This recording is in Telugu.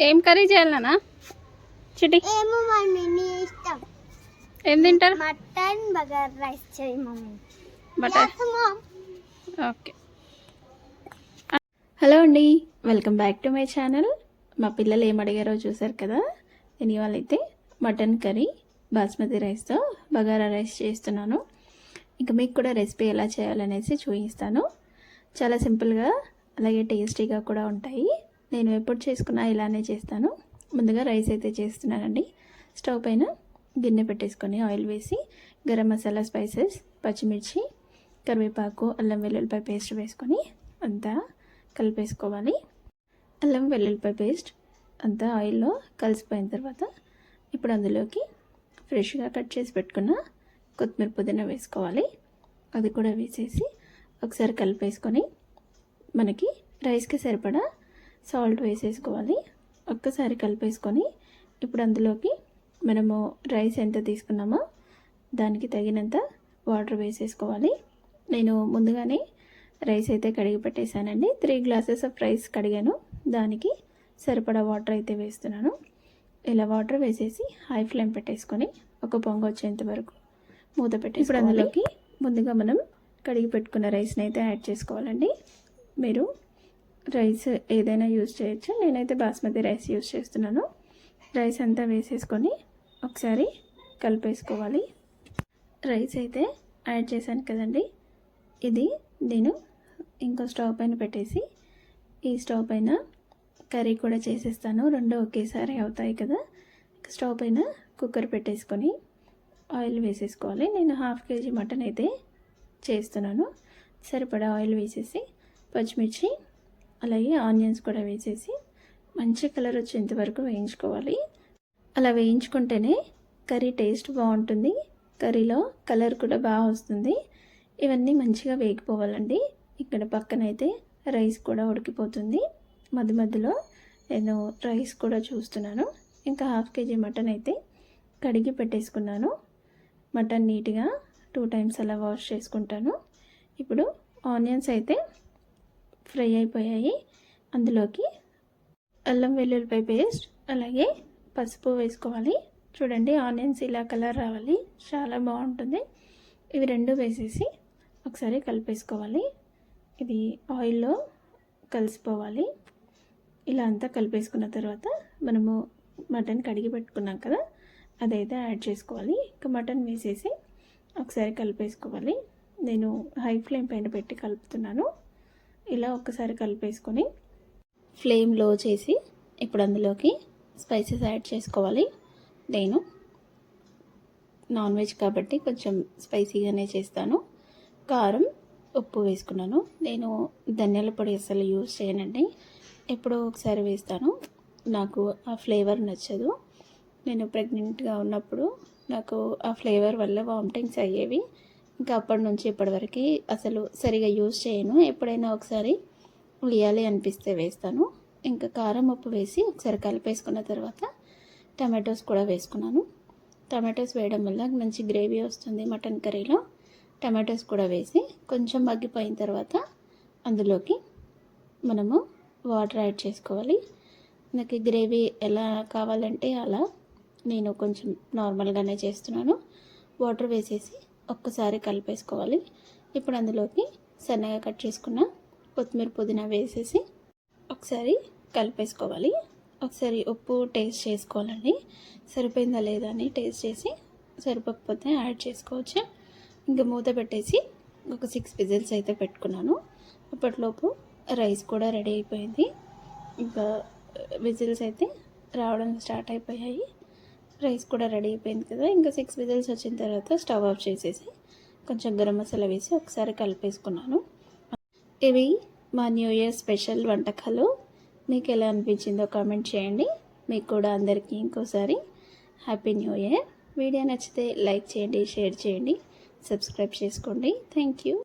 ఏం కర్రీ చేయాలనా? చిటి ఏమో మమ్మీ నీ ఇష్టం. ఏం తింటారు? మటన్ బగర్ రైస్ చేయి mummy. Butter. Mom okay. Hello అండి. Welcome back to my channel. మా పిల్లలు ఏం అడిగారో చూసారు కదా? నేను ఇవాళ అయితే మటన్ కర్రీ బాస్మతి రైస్తో బగారా రైస్ చేస్తున్నాను. ఇంకా మీకు కూడా రెసిపీ ఎలా చేయాలనేసి చూపిస్తాను. చాలా సింపుల్గా అలాగే టేస్టీగా కూడా ఉంటాయి. నేను ఎప్పుడు చేసుకున్నా ఇలానే చేస్తాను. ముందుగా రైస్ అయితే చేస్తున్నానండి. స్టవ్ పైన గిన్నె పెట్టేసుకొని ఆయిల్ వేసి గరం మసాలా స్పైసెస్ పచ్చిమిర్చి కరివేపాకు అల్లం వెల్లుల్లిపాయ పేస్ట్ వేసుకొని అంతా కలిపేసుకోవాలి. అల్లం వెల్లుల్లిపాయ పేస్ట్ అంతా ఆయిల్లో కలిసిపోయిన తర్వాత ఇప్పుడు అందులోకి ఫ్రెష్గా కట్ చేసి పెట్టుకున్న కొత్తిమీర పుదీనా వేసుకోవాలి. అది కూడా వేసేసి ఒకసారి కలిపేసుకొని మనకి రైస్కి సరిపడా సాల్ట్ వేసేసుకోవాలి. ఒక్కసారి కలిపేసుకొని ఇప్పుడు అందులోకి మనము రైస్ ఎంత తీసుకున్నామో దానికి తగినంత వాటర్ వేసేసుకోవాలి. నేను ముందుగానే రైస్ అయితే కడిగి పెట్టేశానండి. త్రీ గ్లాసెస్ ఆఫ్ రైస్ కడిగాను. దానికి సరిపడా వాటర్ అయితే వేస్తున్నాను. ఇలా వాటర్ వేసేసి హై ఫ్లేమ్ పెట్టేసుకొని ఒక పొంగ వచ్చేంత వరకు మూత పెట్టి ఇప్పుడు అందులోకి ముందుగా మనం కడిగి పెట్టుకున్న రైస్ని అయితే యాడ్ చేసుకోవాలండి. మీరు రైస్ ఏదైనా యూజ్ చేయొచ్చు. నేనైతే బాస్మతి రైస్ యూజ్ చేస్తున్నాను. రైస్ అంతా వేసేసుకొని ఒకసారి కలిపేసుకోవాలి. రైస్ అయితే యాడ్ చేశాను కదండి. ఇది నేను ఇంకో స్టవ్ పైన పెట్టేసి ఈ స్టవ్ పైన కర్రీ కూడా చేసేస్తాను. రెండు ఒకేసారి అవుతాయి కదా. స్టవ్ పైన కుక్కర్ పెట్టేసుకొని ఆయిల్ వేసేసుకోవాలి. నేను హాఫ్ కేజీ మటన్ అయితే చేస్తున్నాను. సరిపడా ఆయిల్ వేసేసి పచ్చిమిర్చి అలాగే ఆనియన్స్ కూడా వేసేసి మంచి కలర్ వచ్చేంత వరకు వేయించుకోవాలి. అలా వేయించుకుంటేనే కర్రీ టేస్ట్ బాగుంటుంది. కర్రీలో కలర్ కూడా బాగా వస్తుంది. ఇవన్నీ మంచిగా వేగిపోవాలండి. ఇక్కడ పక్కనైతే రైస్ కూడా ఉడికిపోతుంది. మధ్య మధ్యలో నేను రైస్ కూడా చూస్తున్నాను. ఇంకా హాఫ్ కేజీ మటన్ అయితే కడిగి పెట్టేసుకున్నాను. మటన్ నీట్గా టూ టైమ్స్ అలా వాష్ చేసుకుంటాను. ఇప్పుడు ఆనియన్స్ అయితే ఫ్రై అయిపోయాయి. అందులోకి అల్లం వెల్లుల్లిపాయ పేస్ట్ అలాగే పసుపు వేసుకోవాలి. చూడండి ఆనియన్స్ ఇలా కలర్ రావాలి. చాలా బాగుంటుంది. ఇవి రెండు వేసేసి ఒకసారి కలిపేసుకోవాలి. ఇది ఆయిల్లో కలిసిపోవాలి. ఇలా అంతా కలిపేసుకున్న తర్వాత మనము మటన్ కడిగి పెట్టుకున్నాం కదా అదైతే యాడ్ చేసుకోవాలి. ఇంకా మటన్ వేసేసి ఒకసారి కలిపేసుకోవాలి. నేను హై ఫ్లేమ్ పైన పెట్టి కలుపుతున్నాను. ఇలా ఒక్కసారి కలిపేసుకొని ఫ్లేమ్లో చేసి ఇప్పుడు అందులోకి స్పైసెస్ యాడ్ చేసుకోవాలి. నేను నాన్ వెజ్ కాబట్టి కొంచెం స్పైసీగానే చేస్తాను. కారం ఉప్పు వేసుకున్నాను. నేను ధనియాల పొడి అసలు యూజ్ చేయనండి. ఎప్పుడో ఒకసారి వేస్తాను. నాకు ఆ ఫ్లేవర్ నచ్చదు. నేను ప్రెగ్నెంట్గా ఉన్నప్పుడు నాకు ఆ ఫ్లేవర్ వల్ల వామిటింగ్స్ అయ్యేవి ఇంకా అప్పటి నుంచి ఇప్పటివరకు అసలు సరిగా యూజ్ చేయను. ఎప్పుడైనా ఒకసారి వేయాలి అనిపిస్తే వేస్తాను. ఇంకా కారం ఉప్పు వేసి ఒకసారి కలిపేసుకున్న తర్వాత టమాటోస్ కూడా వేసుకున్నాను. టమాటోస్ వేయడం వల్ల మంచి గ్రేవీ వస్తుంది మటన్ కర్రీలో. టమాటోస్ కూడా వేసి కొంచెం మగ్గిపోయిన తర్వాత అందులోకి మనము వాటర్ యాడ్ చేసుకోవాలి. నాకు గ్రేవీ ఎలా కావాలంటే అలా నేను కొంచెం నార్మల్గానే చేస్తున్నాను. వాటర్ వేసేసి ఒక్కసారి కలిపేసుకోవాలి. ఇప్పుడు అందులోకి సన్నగా కట్ చేసుకున్న కొత్తిమీర పుదీనా వేసేసి ఒకసారి కలిపేసుకోవాలి. ఒకసారి ఉప్పు టేస్ట్ చేసుకోవాలండి. సరిపోయిందా లేదా అని టేస్ట్ చేసి సరిపోకపోతే యాడ్ చేసుకోవచ్చు? ఇంకా మూత పెట్టేసి ఒక సిక్స్ విజిల్స్ అయితే పెట్టుకున్నాను. అప్పట్లోపు రైస్ కూడా రెడీ అయిపోయింది. ఇంకా విజిల్స్ అయితే రావడం స్టార్ట్ అయిపోయాయి. రైస్ కూడా రెడీ అయిపోయింది కదా. ఇంకా సిక్స్ విజిల్స్ వచ్చిన తర్వాత స్టవ్ ఆఫ్ చేసేసి కొంచెం గరం మసాలా వేసి ఒకసారి కలిపేసుకున్నాను. ఇవి మా న్యూ ఇయర్ స్పెషల్ వంటకాలు. మీకు ఎలా అనిపించిందో కామెంట్ చేయండి. మీకు కూడా అందరికీ ఇంకోసారి హ్యాపీ న్యూ ఇయర్. వీడియో నచ్చితే లైక్ చేయండి షేర్ చేయండి సబ్స్క్రైబ్ చేసుకోండి. Thank you.